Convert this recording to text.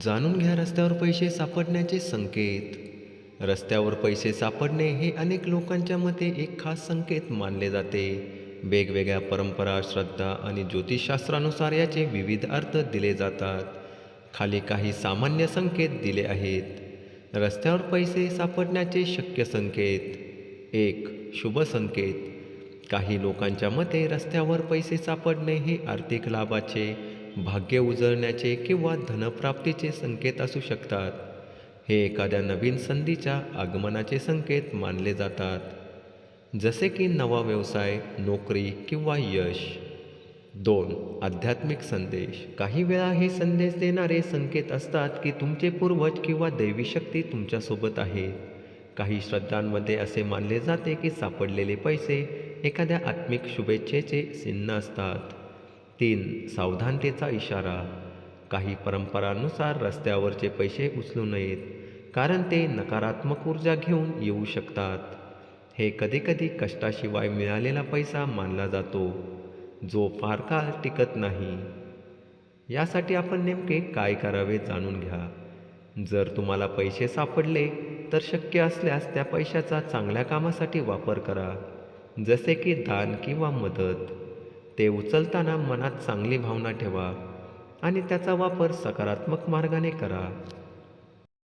जाणून घ्या रस्त्यावर पैसे सापडण्याचे संकेत. रस्त्यावर पैसे सापडणे हे अनेक लोकांच्या मते एक खास संकेत मानले जाते. वेगवेगळ्या परंपरा श्रद्धा आणि ज्योतिषशास्त्रानुसार याचे विविध अर्थ दिले जातात. खाली काही सामान्य संकेत दिले आहेत. रस्त्यावर पैसे सापडण्याचे शक्य संकेत. एक शुभ संकेत. काही लोकांच्या मते रस्त्यावर पैसे सापडणे हे आर्थिक लाभाचे भाग्य उजळण्याचे किंवा धनप्राप्तीचे संकेत असू शकतात. हे एखाद्या नवीन संधीच्या आगमनाचे संकेत मानले जातात. जसे की नवा व्यवसाय नोकरी किंवा यश. दोन आध्यात्मिक संदेश. काही वेळा हे संदेश देणारे संकेत असतात की तुमचे पूर्वज किंवा दैवी शक्ती तुमच्यासोबत आहे. काही श्रद्धांमध्ये असे मानले जाते की सापडलेले पैसे एखाद्या आत्मिक शुभेच्छेचे चिन्ह असतात. तीन सावधानतेचा इशारा. काही परंपरांनुसार रस्त्यावरचे पैसे उचलू नयेत कारण ते नकारात्मक ऊर्जा घेऊन येऊ शकतात. हे कधीकधी कष्टाशिवाय मिळालेला पैसा मानला जातो जो फार काळ टिकत नाही. यासाठी आपण नेमके काय करावे जाणून घ्या. जर तुम्हाला पैसे सापडले तर शक्य असल्यास त्या पैशाचा चांगल्या कामासाठी वापर करा जसे की दान किंवा मदत. ते उचलताना मनात चांगली भावना ठेवा आणि त्याचा वापर सकारात्मक मार्गाने करा.